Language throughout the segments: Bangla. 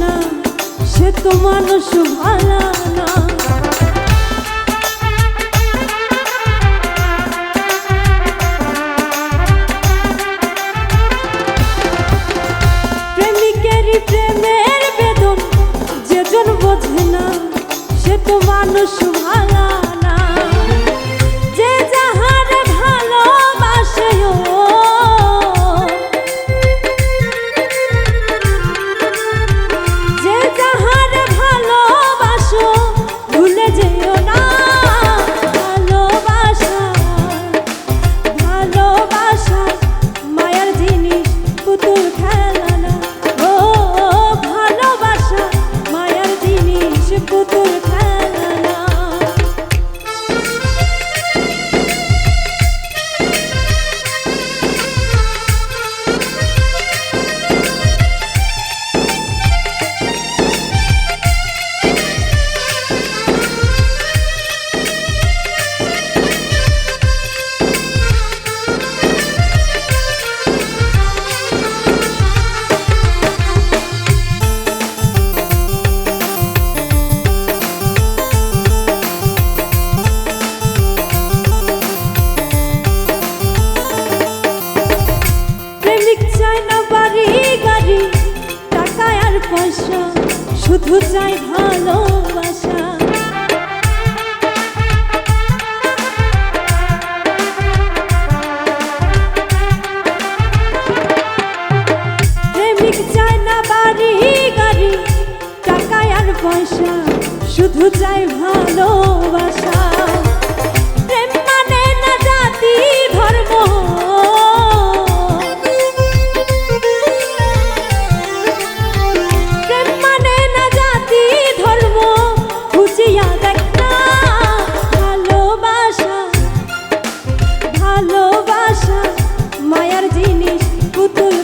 না, সে তো মানুষ ভালা না। প্রেমের বেদন, যেজন বোঝে না, সে তো মানুষ ভালা জিনিস পয়সা শুধু চাই ভালোবাসা। প্রেমিক না বাড়ি গাড়ি টাকা আর পয়সা শুধু চাই ভালোবাসা। জিনিস পুতুল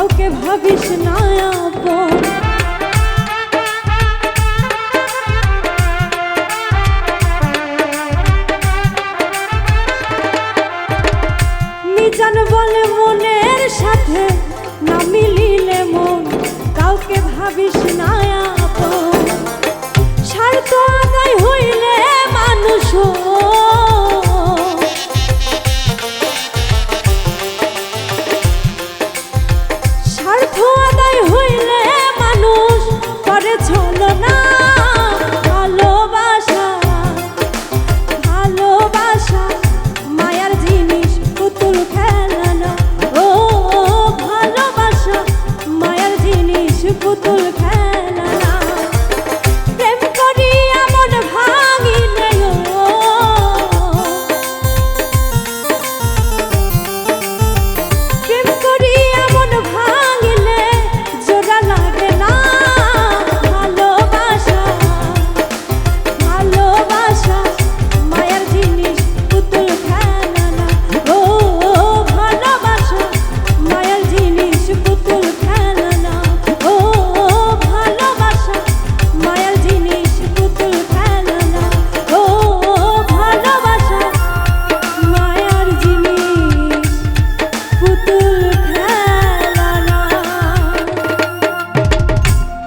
কাউকে ভাবিস না আপন। মিজান বলে মনের সাথে না মিলিলে মন। কাউকে ভাবিস না